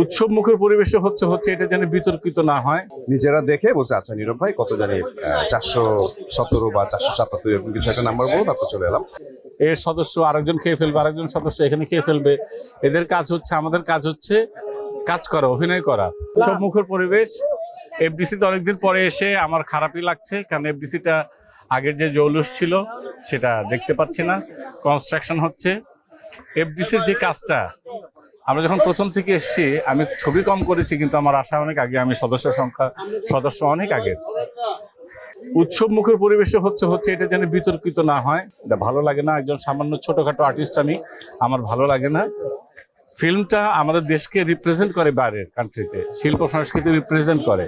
উৎসব মুখের পরিবেশে হচ্ছে হচ্ছে এটা যেন বিতর্কিত না হয়। নিজেরা দেখে বলছে আচ্ছা নীরব ভাই কত জানি চারশো সতেরো বা চারশো সাতাত্তর এরকম কিছু একটা নাম্বার বলো তারপর চলে এলাম। এর সদস্য আরেকজন খেয়ে ফেলবে আরেকজন সদস্য এখানে খেয়ে ফেলবে। এদের কাজ হচ্ছে আমাদের কাজ হচ্ছে কাজ করা অভিনয় করা। উৎসব মুখের পরিবেশ এফডিসিতে অনেকদিন পরে এসে আমার খারাপই লাগছে কারণ এফডিসিটা আগের যে জৌলুস ছিল সেটা দেখতে পাচ্ছি না। কনস্ট্রাকশন হচ্ছে। এফডিসির যে কাজটা আমরা যখন প্রথম থেকে এসেছি, আমি ছবি কম করেছি, কিন্তু আমার আশা অনেক আগে, আমি সদস্য সংখ্যা, সদস্য অনেক আগে উৎসব মুখের পরিবেশে হচ্ছে হচ্ছে এটা যেন বিতর্কিত না হয়। এটা ভালো লাগে না, একজন সামান্য ছোটখাটো আর্টিস্ট আমি, আমার ভালো লাগে না। ফিল্মটা আমাদের দেশকে রিপ্রেজেন্ট করে বাইরের কান্ট্রিতে শিল্প সংস্কৃতি রিপ্রেজেন্ট করে।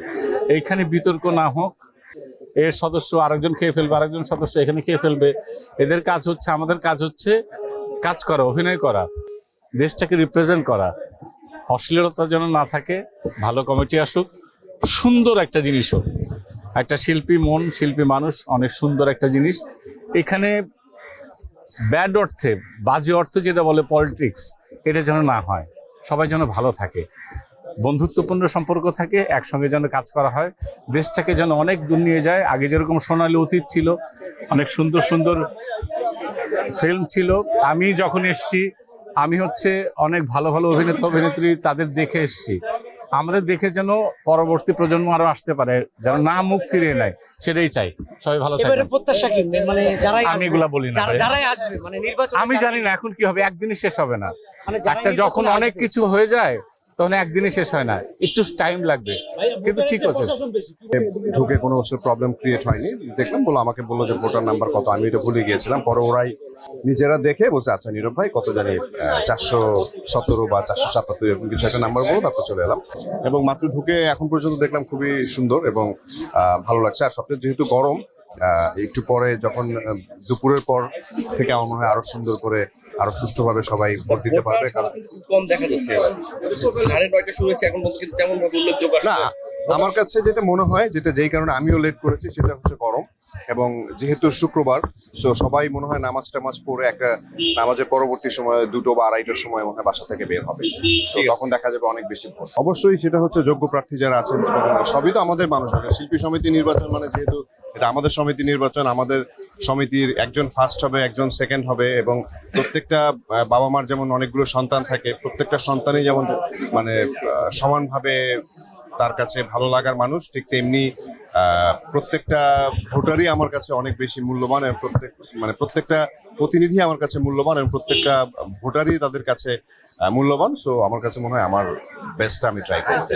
এইখানে বিতর্ক না হোক, এর সদস্য আরেকজন খেয়ে ফেলবে, আরেকজন সদস্য এখানে খেয়ে ফেলবে। এদের কাজ হচ্ছে, আমাদের কাজ হচ্ছে কাজ করা, অভিনয় করা। দেশটাকে রিপ্রেজেন্ট করা। অশ্লীলতা যেন না থাকে, ভালো কমিটি আসুক, সুন্দর একটা জিনিস হোক। একটা শিল্পী মন, শিল্পী মানুষ, অনেক সুন্দর একটা জিনিস। এখানে ব্যাড অর্থে, বাজে অর্থে যেটা বলে পলিটিক্স এটা যেন না হয়। সবাই যেন ভালো থাকে। বন্ধুত্বপূর্ণ সম্পর্ক থাকে, একসঙ্গে যেন কাজ করা হয়। দেশটাকে যেন অনেক দূর নিয়ে যায়। আগে যেরকম সোনালী অতীত ছিল, অনেক সুন্দর সুন্দর ফিল্ম ছিল। আমি যখন এসছি আমি হচ্ছে অনেক ভালো ভালো অভিনেতা অভিনেত্রী তাদের দেখে এসছি। আমাদের দেখে যেন পরবর্তী প্রজন্ম আরও আসতে পারে যেন না মুখ ফিরিয়ে নেয় সেটাই চাই। সবাই ভালো থাকবে প্রত্যাশা কি? মানে যারাই আমি এগুলা বলি না যারাই আসবে মানে নির্বাচন আমি জানি না এখন কি হবে একদিনই শেষ হবে না। মানে একটা যখন অনেক কিছু হয়ে যায় তখন একদিনই শেষ হয় না। একটু টাইম লাগবে। কিন্তু ঠিক আছে ঢুকে কোনো বছর প্রবলেম ক্রিয়েট হয়নি। দেখলাম বলো আমাকে বলল যে ভোটার নাম্বার কত আমি এটা ভুলে গিয়েছিলাম। পরে ওরাই নিজেরা দেখে বলছে আচ্ছা নীরব ভাই কত জানি চারশো সতেরো বা চারশো সাতাত্তর এরকম কিছু একটা নাম্বার বলো তারপর চলে এলাম। এবং মাত্র ঢুকে এখন পর্যন্ত দেখলাম খুবই সুন্দর এবং ভালো লাগছে। আর সবচেয়ে যেহেতু গরম একটু পরে যখন দুপুরের পর থেকে আমার মনে হয় আরও সুন্দর করে আরও সুষ্ঠুভাবে সবাই ভোট দিতে পারবে কারণ কম দেখা যাচ্ছে না আমার কাছে যেটা মনে হয় যেটা যেই কারণে আমিও লেট করেছি সেটা হচ্ছে গরম। এবং যেহেতু শুক্রবার তো সবাই মনে হয় নামাজ টামাজ পড়ে একটা নামাজের পরবর্তী সময় দুটো বা আড়াইটার সময় মনে হয় বাসা থেকে বের হবে। তো তখন দেখা যাবে অনেক বেশি ভোট। অবশ্যই সেটা হচ্ছে যোগ্য প্রার্থী যারা আছেন সবই তো আমাদের মানুষ আছে শিল্পী সমিতি নির্বাচন মানে যেহেতু এটা আমাদের সমিতি নির্বাচন, আমাদের সমিতির একজন ফার্স্ট হবে, একজন সেকেন্ড হবে এবং প্রত্যেকটা বাবা মার যেমন অনেকগুলো সন্তান থাকে, প্রত্যেকটা সন্তানই যেমন মানে সমানভাবে তার কাছে ভালো লাগার মানুষ, ঠিক তেমনি প্রত্যেকটা ভোটারই আমার কাছে অনেক বেশি মূল্যবান এবং প্রত্যেক মানে প্রত্যেকটা প্রতিনিধি আমার কাছে মূল্যবান এবং প্রত্যেকটা ভোটারই তাদের কাছে মূল্যবান। সো আমার কাছে মনে হয় আমার বেস্টটা আমি ট্রাই করতে